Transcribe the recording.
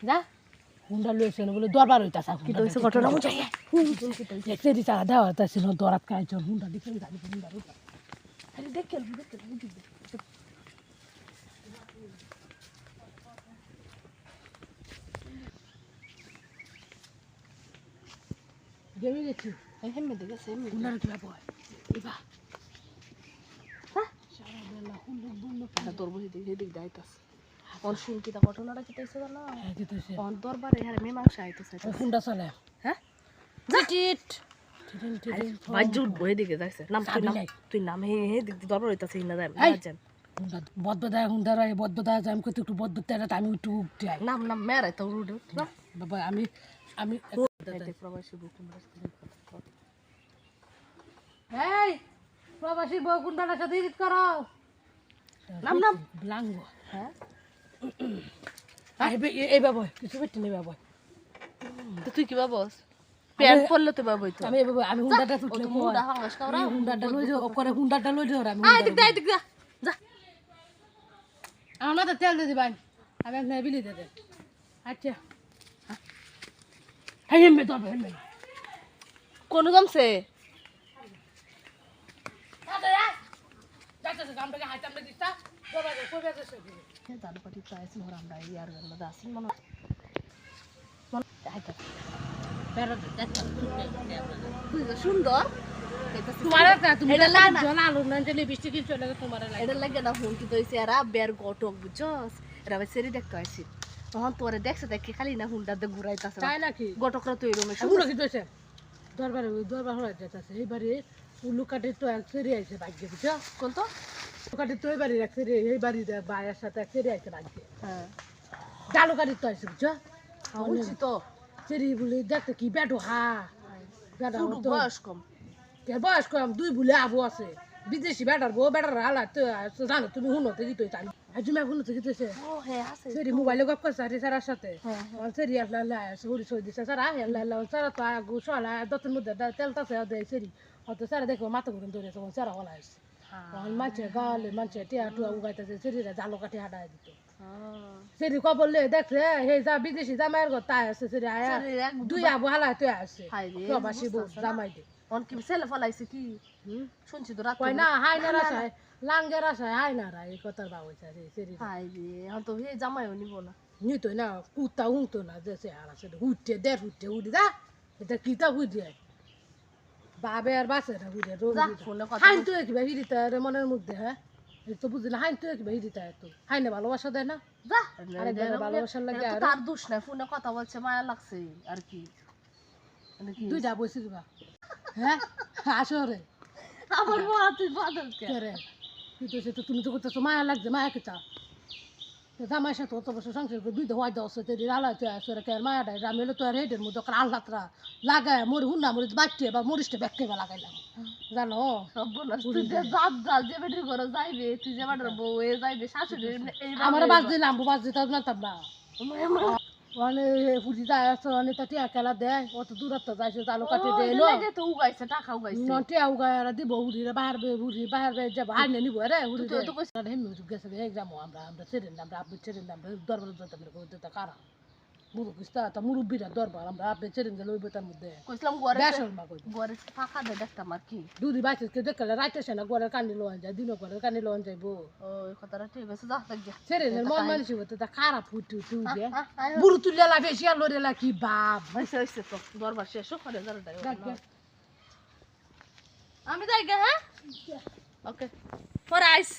যা। হুন্ডা লইছে বলে দরবার হইতাছে কি হইছে ঘটনা বুঝাই দেখতে দি চারা দেওয়া হইতাছে দরাত খাইছ হুন্ডা দিকে জানি হুন্ডা হইতা আরে দেখ বুঝি সেমে এবা সারা বেলা হুন্ডা বুন্ডা এটা তোর বুঝি দেখে দেখ কোন শুন ঘটনাটা কি তাইছে জানা হ্যাঁ দরবারে হারে মীমাংসা আইতেছে হুন্ডা চলে। হ্যাঁ? টিট টিটিন টিটিন বাজ্য যাইছে। নাম তুই নাম তুই নাম হে হে দিক দরবার হইতাছে না যাই। না যান বদবদায় হুন্ডা বদবদায় আমি কত একটু বদবদায় আমি একটু উঠতে নাম নাম মেরে তো রুড বাবা আমি আমি প্রবাসী বুক এই প্রবাসী বউ কুন্ডাটার সাথে ইডিট করো? নাম নাম। লাঙ্গো হ্যাঁ? এই বাবা কিছু বেটি নেই বাবা তুই কি বাবস প্যান্ট পরলে তো বাবই তো। আমি বাবা আমি হুন্ডাটা ও তুটলে হাঙ্গাস কাওরা হুন্ডাটা লই যাও করে হুন্ডাটা লই যাও আমি আয় দিক দে দিক দে যা। আমার তো তেল দিয়ে দিবান আমি বিলি দে দে আচ্ছা। হ্যাঁ। তো কোন জমছে যাইতেছে গামটাকে হাইতে আমরা দিস্তা বাবা কই বেজেছে দাদু পাটি চাইছিল ওরা আমরা ইয়ার গান মধ্যে আসিল মনে হাইতে বেরো যাচ্ছে সুন্দর। তোরে দেখছে দেখে খালি না হুন্ডা দে ঘুরাইতাছে। তাই নাকি? গটকরা তুই রুমে কি হয়েছে দরবারে দরবার হয়ে যেতেছে এইবারে কাটে তো এক সেরি আইছে ভাগ্যে বুঝছ? কোন তো কাটে তো বাড়ির এক সেরি এই বাড়ির বায়ের সাথে এক সেরি আইছে ভাগ্যে হ্যাঁ। ডালু তো আইছে বুঝছ? বুঝছি তো। সেরি বলে দেখতে কি বেটো হা। বেটা বয়স কম। কে বয়স কম? দুই বলে আবু আছে। বিদেশি বেটার বউ বেটার হালা জানো তুমি শুনো থেকে তো শুনো থেকে তো ও হ্যাঁ আছে। সেরি মোবাইলে গপ করছে আরে স্যারের সাথে। হ্যাঁ সেরি আসলে হুড়ি সই দিছে স্যার আহে স্যার তো আগু সলা দতের মধ্যে তেলতাছে দেয় সেরি। হয়তো স্যার দেখো মাথা ঘুরে ধরেছে স্যার হলা আসছে। তখন মাছে গালে মাছে টিয়া টুয়া উগাইতেছে সেরিরা জালো কাটি হাঁটায় দিত। সেরি কবললে দেখছে হে যা বিদেশি জামাইয়ের ঘর তাই আছে সেরি আয়া দুই আবু হালাই তুই রে প্রবাসী বউ জামাই দে অন কি ছেলে ফলাইছে কি শুনছি তো রাত কয় না হাই না রাসায় লাঙ্গের আসায় হাই না রা এই কথার বাবু রে সেরি হাই রে এখন তো হে জামাইও নিব না নিতো না কুত্তা উংতো না যে সে আর আছে হুটে দেড় হুটে উঠি দা এটা কিতা হুটে বাবে আর বাসে না হুটে যা হাইন তো কিবা হিরিতা রে মনের মধ্যে হ্যাঁ তো বুঝলি হাইন তো কিবা হিরিতা এত হাইনে ভালোবাসা দেয় না যা আরে ঘরে লাগে আর তার দোষ নাই ফোনে কথা বলছে মায়া লাগছে আর কি কি দুইটা বসে দিবা হ্যাঁ? আসো রে। আমার মা তুই বাদল কে কে রে? তুই তো সে তো তুমি তো করতেছো মায়া লাগছে মায়া কিতা তো জামাই সাথে অত বছর সংসার করে দুইটা হওয়াই দেওয়া সে তেরি আলা তুই আসো রে কে মায়া ডাই আমি হলো তো আর হেডের মধ্যে ওখানে আল্লাহরা লাগায় মরি হুন্না মরি বাচ্চে বা মরিচটা ব্যাগকে বা লাগাইলাম। জানো? সব বলাস তুই যে জাত জাল যে বেটির ঘরে যাইবে তুই যে বেটার বউ এ যাইবে শাশুড়ি আমার বাস দিলাম বাস দিতে জানতাম না মানে ফুটি যায় আসো অনেক তা টিয়া খেলা দেয় অত দূরত্ব যাইছে চালু কাটে দেয় লাগে তো উগাইছে টাকা উগাইছে। টিয়া উগায় আর দিব উড়িরে বাহার বে উড়ি বাহার বে যাব আইনে নিব রে উড়ি তুই তো কইছিস হেমি গেছে এক্সাম আমরা আমরা ছেড়ে আমরা আপনি ছেড়ে আমরা দরবার যেতে আমরা করতে কারা? মুরু কিস্তা তা মুরব্বিরা দরবার আমরা ছেড়ে গেলে ওই বেতার মধ্যে কইছিলাম ঘরে বেসর মা কই ঘরে ফাঁকা দে দেখতাম আর কি দুদি বাইছে কে দেখলে রাইতে সে না গোয়ালের কান্দি লোন যায় দিনও গোয়ালের কান্দি লোন যাইবো ওই কথাটা ঠিক আছে যা থাক যা ছেড়ে নে মন মানসি হতে তা খারাপ ফুটু আহ, আহ, বুড়ু তুলে লা বেশি আর লড়ে লা কি বাপ হয়েছে হয়েছে তো দরবার শেষ করে যারা গে। আমি যাই গে হ্যাঁ ওকে পরে আইস